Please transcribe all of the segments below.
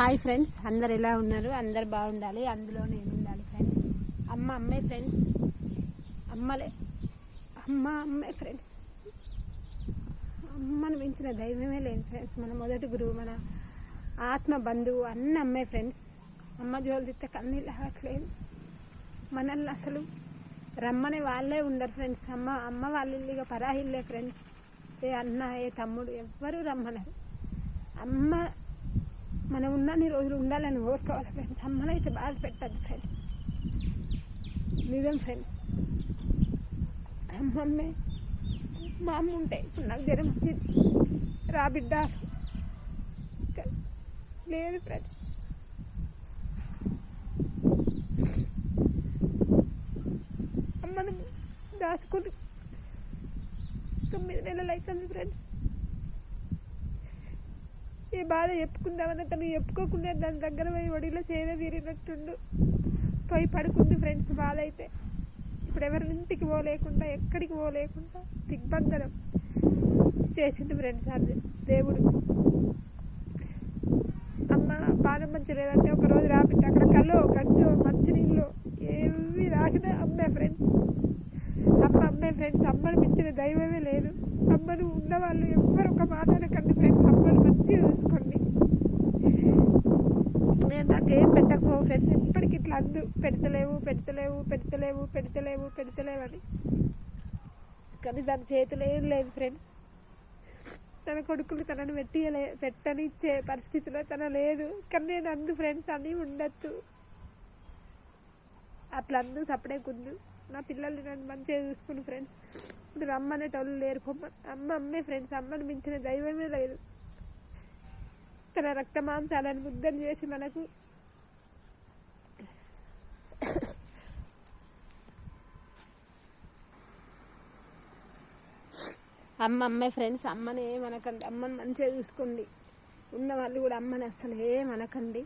Hi friends అందరు ఎలా ఉన్నారు? అందరు బాగుండాలి. అందులో నేను ఉండాలి ఫ్రెండ్స్ అమ్మ అమ్మే ఫ్రెండ్స్ అమ్మలే. అమ్మ అమ్మే ఫ్రెండ్స్ అమ్మను మించిన దైవమే లేదు ఫ్రెండ్స్ మన మొదటి గురువు మన ఆత్మ బంధువు అన్న అమ్మే ఫ్రెండ్స్ అమ్మ జోలు కన్నీళ్ళు ఆగట్లేదు మనల్ని అసలు రమ్మని వాళ్ళే ఉండరు ఫ్రెండ్స్ అమ్మ అమ్మ వాళ్ళ ఇల్లుగా పరాహిల్లే ఫ్రెండ్స్ ఏ అన్న ఏ తమ్ముడు ఎవ్వరూ రమ్మనరు. అమ్మ మనం ఉన్నన్ని రోజులు ఉండాలని కోరుకోవాలి ఫ్రెండ్స్ అమ్మనైతే బాధ పెట్టద్దు ఫ్రెండ్స్ నిజం ఫ్రెండ్స్ అమ్మమ్మే మా అమ్మ ఉంటే ఇప్పుడు నాకు జ్వరం వచ్చింది. రా బిడ్డ. లేదు ఫ్రెండ్స్ అమ్మను దాచుకుని తొమ్మిది నెలలు అవుతుంది ఫ్రెండ్స్ ఈ బాధ చెప్పుకుందామని తను చెప్పుకోకుండా దాని దగ్గర పోయి ఒడిలో సేద తీరినట్టుండు. పోయి పడుకుంది ఫ్రెండ్స్ బాధ అయితే ఇప్పుడు ఎవరి ఇంటికి పోలేకుండా ఎక్కడికి పోలేకుండా దిగ్బంధనం చేసింది ఫ్రెండ్స్ అది దేవుడు. అమ్మ బాధ మంచి లేదంటే ఒక రోజు రాబిట్టి అక్కడ కళ్ళు గంజో మంచినీళ్ళు ఏవి రాకినా అమ్మే ఫ్రెండ్స్. అమ్మ అమ్మే ఫ్రెండ్స్ అమ్మను మించిన దైవమే లేదు. అమ్మను ఉన్నవాళ్ళు ఎవ్వరు ఒక మాట అనకండి ఫ్రెండ్స్ అమ్మను మంచిగా చూసుకోండి ఏం నాకేం పెట్టకపో ఫ్రెండ్స్ ఇప్పటికి ఇట్లా అందు పెడతలేవు పెడతలేవు పెడతలేవు పెడతలేవు పెడతలేవు అని. కానీ దాని చేతిలో ఏం లేదు ఫ్రెండ్స్ తన కొడుకులు తనను పెట్టియలే పెట్టనిచ్చే పరిస్థితిలో తన లేదు. కానీ నేను అందు ఫ్రెండ్స్ అని ఉండొచ్చు అట్లా అందు సపడే కుందు నా పిల్లల్ని నన్ను మంచిగా చూసుకుని ఫ్రెండ్స్ ఇప్పుడు రమ్మనేటోళ్ళు లేరు. పొమ్మ అమ్మ అమ్మే ఫ్రెండ్స్ అమ్మని మించిన దైవమే లేదు. తన రక్త మాంసాలను ముద్దలు చేసి మనకు అమ్మ అమ్మాయి ఫ్రెండ్స్ అమ్మని ఏమనకండి అమ్మని మంచిగా చూసుకోండి. ఉన్న వాళ్ళు కూడా అమ్మని అస్సలు ఏమనకండి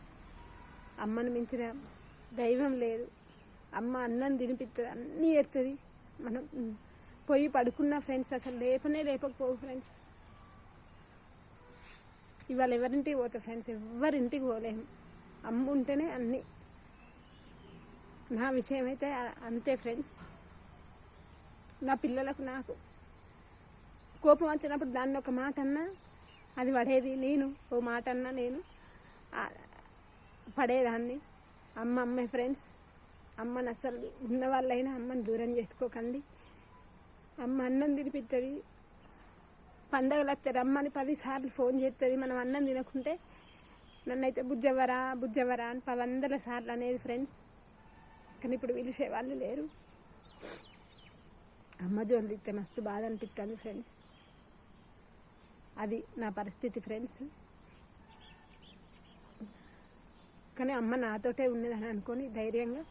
అమ్మని మించిన దైవం లేదు. అమ్మ అన్నం తినిపిస్తుంది అన్నీ ఎత్తుంది మనం పోయి పడుకున్న ఫ్రెండ్స్ అసలు లేపనే లేపకపోవు ఫ్రెండ్స్ ఇవాళ ఎవరింటికి పోతా ఫ్రెండ్స్ ఎవరింటికి పోలేము అమ్మ ఉంటేనే అన్నీ. నా విషయం అయితే అంతే ఫ్రెండ్స్ నా పిల్లలకు నాకు కోపం వచ్చినప్పుడు దాన్ని ఒక మాట అన్నా అది పడేది నేను ఓ మాట అన్నా నేను. పడేదాన్ని. అమ్మ అమ్మే ఫ్రెండ్స్ అమ్మని అసలు ఉన్న వాళ్ళైనా అమ్మని దూరం చేసుకోకండి. అమ్మ అన్నం తినిపిస్తుంది పండగలు వస్తారు అమ్మని పదిసార్లు ఫోన్ చేస్తుంది మనం అన్నం తినకుంటే నన్నైతే బుజ్జవరా బుజ్జవరా అని పది వందల సార్లు అనేది ఫ్రెండ్స్ కానీ ఇప్పుడు పిలిచే వాళ్ళు లేరు. అమ్మ జోలు తిస్తే మస్తు బాధ అనిపిస్తుంది ఫ్రెండ్స్ అది నా పరిస్థితి ఫ్రెండ్స్ కానీ అమ్మ నాతోటే ఉన్నదని అనుకొని ధైర్యంగా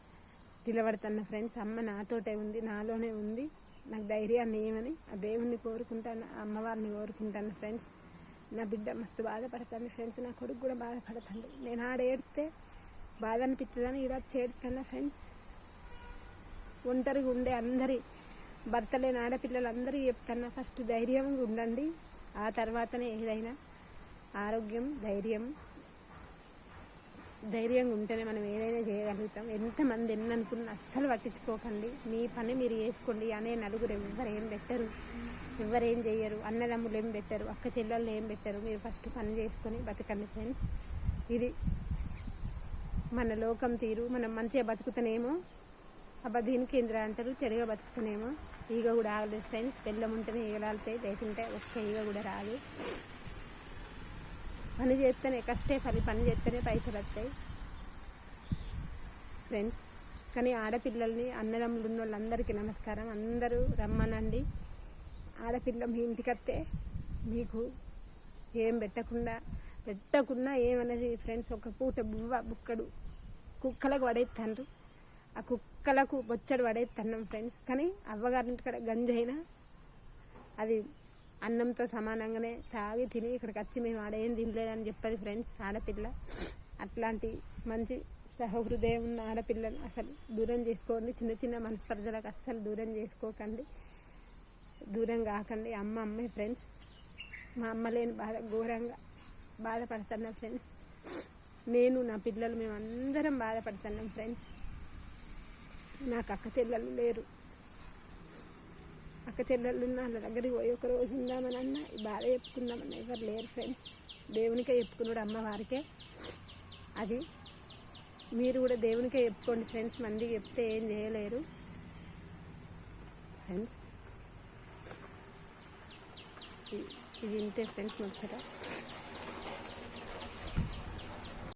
నిలబడుతున్న ఫ్రెండ్స్ అమ్మ నాతోటే ఉంది నాలోనే ఉంది. నాకు ధైర్యాన్ని ఏమని ఆ దేవుణ్ణి కోరుకుంటాను అమ్మవారిని కోరుకుంటాను ఫ్రెండ్స్ నా బిడ్డ మస్తు బాధపడతాను ఫ్రెండ్స్ నా కొడుకు కూడా బాధపడతాడు నేను ఆడ ఏడితే బాధ అనిపిస్తుందని ఇలా చేడుతున్నా ఫ్రెండ్స్ ఒంటరిగా ఉండే అందరి భర్త లేని ఆడపిల్లలందరూ చెప్తాను ఫస్ట్ ధైర్యంగా ఉండండి. ఆ తర్వాతనే ఏదైనా ఆరోగ్యం ధైర్యం ధైర్యంగా ఉంటేనే మనం ఏదైనా చేయగలుగుతాం. ఎంతమంది ఎన్ని అనుకున్నా అస్సలు పట్టించుకోకండి. మీ పని మీరు చేసుకోండి అనే నలుగురు ఎవ్వరు ఏం పెట్టరు. ఎవరు ఏం చేయరు అన్నదమ్ములు ఏం పెట్టరు. అక్క చెల్లెళ్ళు ఏం పెట్టరు. మీరు ఫస్ట్ పని చేసుకొని బతకండి ఫ్రెండ్స్. ఇది మన లోకం తీరు. మనం మంచిగా బతుకుతనేమో అబ్బా దీనికి ఇంద్ర అంటారు చెడుగా బతుకుతనేమో. ఈగ కూడా ఆగలేదు ఫ్రెండ్స్. బెల్లం ఉంటేనే ఈగలాలుతాయి లేకుంటే ఒక్క ఈగ కూడా రాదు. పని చేస్తేనే కష్టే పని పని చేస్తేనే పైసలు వస్తాయి. ఫ్రెండ్స్ కానీ ఆడపిల్లల్ని అన్నదమ్ములు ఉన్న వాళ్ళందరికీ నమస్కారం. అందరూ రమ్మనండి. ఆడపిల్ల మీ ఇంటికి వస్తే మీకు ఏం పెట్టకుండా పెట్టకుండా ఏమన్నది ఫ్రెండ్స్ ఒక పూట బువ్వ బుక్కడు కుక్కలకు పడేస్తాండ్రు ఆ కుక్కలకు బొచ్చడు పడేస్తున్నాం ఫ్రెండ్స్. కానీ అవ్వగారింటి కాడ గంజైనా అది అన్నంతో సమానంగానే తాగి తిని ఇక్కడికి వచ్చి మేము ఆడేం తినలేదని చెప్పది ఫ్రెండ్స్ ఆడపిల్ల. అట్లాంటి మంచి సహృదయం ఉన్న ఆడపిల్లను అసలు దూరం చేసుకోండి చిన్న చిన్న మనస్పర్ధలకు అస్సలు దూరం చేసుకోకండి. దూరం కాకండి. అమ్మ అమ్మే ఫ్రెండ్స్. మా అమ్మ లేని బాధ ఘోరంగా బాధపడుతున్నా ఫ్రెండ్స్. నేను నా పిల్లలు మేము అందరం బాధపడుతున్నాం ఫ్రెండ్స్. నాకు అక్క చెల్లెలు లేరు. అక్క చెల్లెళ్ళు ఉన్న వాళ్ళ దగ్గరికి పోయి ఒక రోజు ఉందామని అన్న ఈ బాధ చెప్పుకుందామన్న ఎవరు లేరు ఫ్రెండ్స్ దేవునికే చెప్పుకున్నాడు అమ్మవారికే అది మీరు కూడా దేవునికే చెప్పుకోండి ఫ్రెండ్స్ మందికి చెప్తే ఏం చేయలేరు. ఫ్రెండ్స్ ఇది ఇంతే ఫ్రెండ్స్ ముచ్చట.